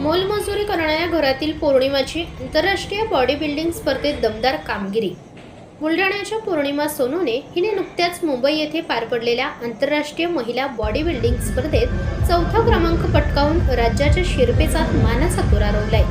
मोलमजुरी करणाऱ्या घरातील पौर्णिमाची आंतरराष्ट्रीय बॉडी बिल्डिंग स्पर्धेत दमदार कामगिरी. बुलढाण्याच्या पौर्णिमा सोनूने हिने नुकत्याच मुंबई येथे पार पडलेल्या आंतरराष्ट्रीय महिला बॉडी बिल्डिंग स्पर्धेत चौथा क्रमांक पटकावून राज्याच्या शिरपेचात मानाचा तुरा रोवलाय.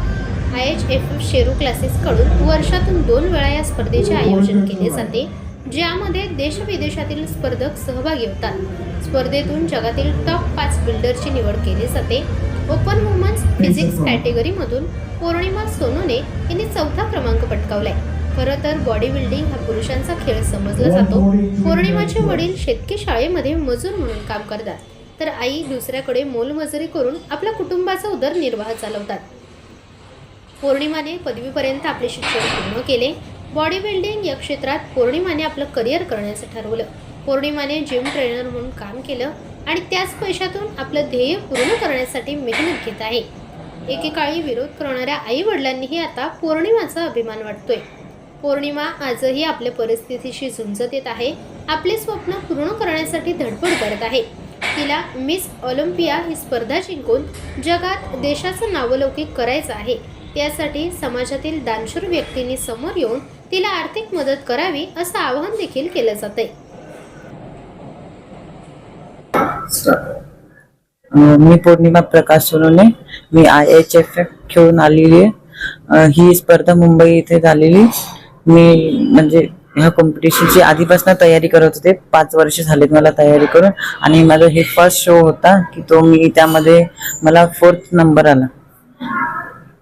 आय एच एफ शेरू क्लासेसकडून वर्षातून दोन वेळा या स्पर्धेचे आयोजन केले जाते ज्यामध्ये देशविदेशातील स्पर्धक सहभागी होतात. स्पर्धेतून जगातील टॉप पाच बिल्डरची निवड केली जाते. ओपन वुमन्स फिजिक्स कॅटेगरीमधून पौर्णिमा सोनूने हिने चौथा क्रमांक पटकावलाय. खरं तर बॉडी बिल्डिंग हा पुरुषांचा खेळ समजला जातो. पौर्णिमाचे वडील शेतकी शाळेमध्ये मजूर म्हणून काम करतात. तर आई दुसऱ्याकडे मोलमजुरी करून आपल्या कुटुंबाचा उदरनिर्वाह चालवतात. पौर्णिमाने पदवीपर्यंत आपले शिक्षण पूर्ण केले. बॉडी बिल्डिंग या क्षेत्रात पौर्णिमाने आपलं करिअर करण्याचं ठरवलं. पौर्णिमाने जिम ट्रेनर म्हणून काम केलं आणि त्याच पैशातून आपलं ध्येय पूर्ण करण्यासाठी मेहनत घेत आहे. एकेकाळी विरोध करणाऱ्या आई वडिलांनीही आता पौर्णिमाचा अभिमान वाटतोय. पौर्णिमा आजही आपल्या परिस्थितीशी झुंजत येत आहे. आपले स्वप्न पूर्ण करण्यासाठी धडपड करत आहे. तिला मिस ऑलिम्पिया ही स्पर्धा जिंकून जगात देशाचं नावलौकिक करायचं आहे. त्यासाठी समाजातील दानशूर व्यक्तींनी समोर येऊन तिला आर्थिक मदत करावी असं आवाहन देखील केलं जात आहे मी पौर्णिमा प्रकाश सोनवणे. मी आय एच एफ एफ खेळून आलेली आहे. ही स्पर्धा मुंबई इथे झालेली. मी म्हणजे ह्या कॉम्पिटिशनची आधीपासून तयारी करत होते. पाच वर्ष झालेत मला तयारी करून. आणि माझा हे फर्स्ट शो होता की तो मी त्यामध्ये मला फोर्थ नंबर आला.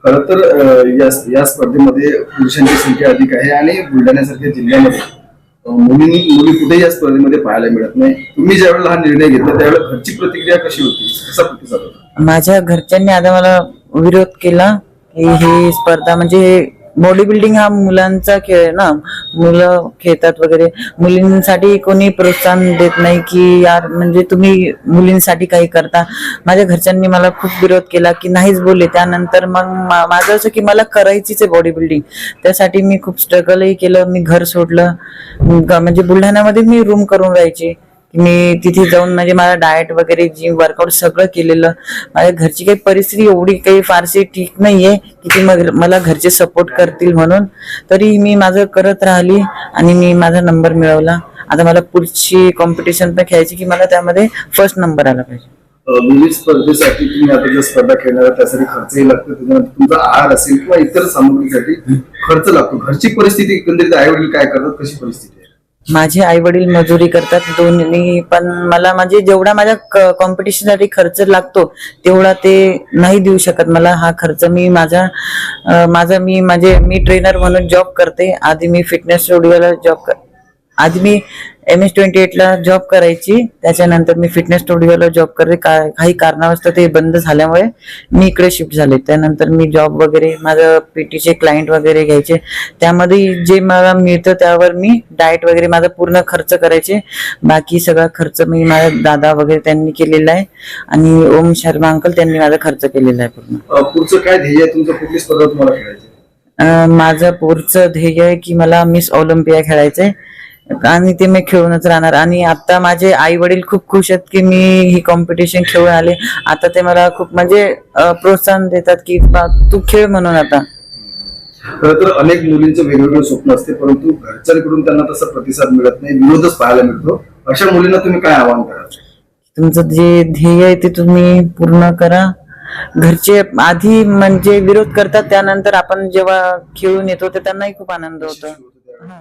खरं तर या या स्पर्धेमध्ये पुरुषांची संख्या अधिक आहे आणि बुलढाण्यासारख्या जिल्ह्यामध्ये मुलींनी मुली मुली कुठेही या स्पर्धेमध्ये पाहायला मिळत नाही. तुम्ही ज्यावेळेला हा निर्णय घेतला त्यावेळेला घरची प्रतिक्रिया कशी होती? कसा प्रतिसाद होता? माझ्या घरच्यांनी आता मला विरोध केला की ही स्पर्धा म्हणजे बॉडी बिल्डिंग हा मुलांचा खेळ आहे ना. मुलं खेळतात वगैरे. मुलींसाठी कोणी प्रोत्साहन देत नाही की यार म्हणजे तुम्ही मुलींसाठी काही करता. माझ्या घरच्यांनी मला खूप विरोध केला की नाहीच बोलले. त्यानंतर मग मा- माझं असं की मला करायचीच आहे बॉडी बिल्डिंग त्यासाठी मी खूप स्ट्रगलही केलं. मी घर सोडलं. म्हणजे बुलढाण्यामध्ये मी रूम करून राहायची. मी तिथे जाऊन म्हणजे मला डाएट वगैरे जिम वर्कआउट सगळं केलेलं. माझ्या घरची काही परिस्थिती एवढी काही फारशी ठीक नाहीये की ती मग मला घरचे सपोर्ट करतील म्हणून. तरी मी माझं करत राहिली आणि मी माझा नंबर मिळवला. आता मला पुढची कॉम्पिटिशन पण खेळायची की मला त्यामध्ये फर्स्ट नंबर आला पाहिजे. विविध स्पर्धेसाठी तुम्ही आता ज्या स्पर्धा खेळणार त्यासाठी खर्चही लागतो. त्याच्यानंतर तुमचा आहार असेल किंवा इतर सामग्रीसाठी खर्च लागतो. घरची परिस्थिती एकंदरीत आई वडील काय करतात? कशी परिस्थिती आहे? माझे आई वडील मजुरी करतात दोन्ही पण मला म्हणजे जेवढा माझ्या कॉम्पिटिशनसाठी खर्च लागतो तेवढा ते नाही देऊ शकत मला हा खर्च. मी माझा माझा मी माझे मी ट्रेनर म्हणून जॉब करते. आधी मी फिटनेस स्टुडिओला जॉब आधी मी एम एस ट्वेंटी एटला जॉब करायची. त्याच्यानंतर मी फिटनेस स्टुडिओला जॉब करते. काही कारणावस्तव ते बंद झाल्यामुळे मी इकडे शिफ्ट झाले. त्यानंतर मी जॉब वगैरे माझं पीटीचे क्लायंट वगैरे घ्यायचे. त्यामध्ये जे मला मिळतं त्यावर मी डाएट वगैरे माझा पूर्ण खर्च करायचे. बाकी सगळा खर्च मी माझ्या दादा वगैरे त्यांनी केलेला आहे. आणि ओम शर्मा अंकल त्यांनी माझा खर्च केलेला आहे पूर्ण. पुढचं काय ध्येय तुमचं? कुठली स्पर्धा तुम्हाला खेळायची? माझं पुढचं ध्येय आहे की मला मिस ऑलिम्पिया खेळायचंय. आणि ते मी खेळूनच राहणार. आणि आता माझे आई वडील खूप खुश आहेत की मी ही कॉम्पिटिशन खेळून आले. आता ते मला खूप म्हणजे प्रोत्साहन देतात की तू खेळ म्हणून आता. खरं तर अनेक मुलींचं वेगवेगळं स्वप्न असते परंतु घरच्यांकडून त्यांना तसा प्रतिसाद मिळत नाही विरोधच पाहायला मिळतो. अशा मुलींना तुम्ही काय आवाहन कराल? तुमचं जे ध्येय आहे ते तुम्ही पूर्ण करा. घरचे आधी म्हणजे विरोध करतात त्यानंतर आपण जेव्हा खेळून येतो तर त्यांनाही खूप आनंद होतो. हा.